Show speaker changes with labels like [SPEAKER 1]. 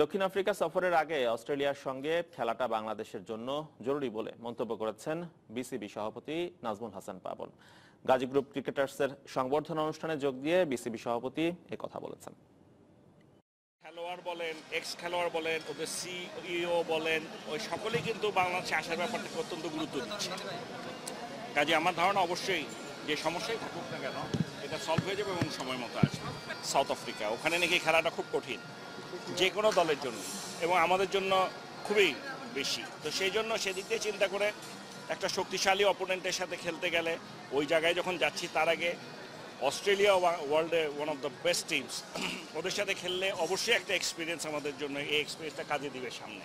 [SPEAKER 1] দক্ষিণ আফ্রিকা সফরের আগে অস্ট্রেলিয়ার সঙ্গে খেলাটা বাংলাদেশের জন্য জরুরি বলে মন্তব্য করেছেন বিসিবি সভাপতি নাজমুল হাসান পাবন। গাজী গ্রুপ ক্রিকেটার্সের সংবর্ধনা অনুষ্ঠানে যোগ দিয়ে বিসিবি সভাপতি এ কথা বলেছেন।
[SPEAKER 2] খেলোয়াড় বলেন এক্স খেলোয়াড় বলেন, ওদের সিইও বলেন, ওই সকলেই কিন্তু বাংলাদেশে আসার ব্যাপারটাকে অত্যন্ত গুরুত্ব দিচ্ছে। কাজে আমার ধারণা অবশ্যই যে সমস্যাই থাকুক না কেন, এটা সলভ হয়ে যাবে এবং সময় মতো আসবে। সাউথ আফ্রিকা ওখানে নাকি খেলাটা খুব কঠিন। যে কোনো দলের জন্য। এবং আমাদের জন্য খুবই বেশি। তো সেই জন্য সেদিক দিয়ে চিন্তা করে একটা শক্তিশালী অপোনেন্টের সাথে খেলতে গেলে, ওই জায়গায় যখন যাচ্ছি, তার আগে অস্ট্রেলিয়া ওয়ার্ল্ডে one of the best teams ওদের সাথে খেললে অবশ্যই একটা এক্সপিরিয়েন্স আমাদের জন্য, এই এক্সপিরিয়েন্সটা কাজে দিবে সামনে।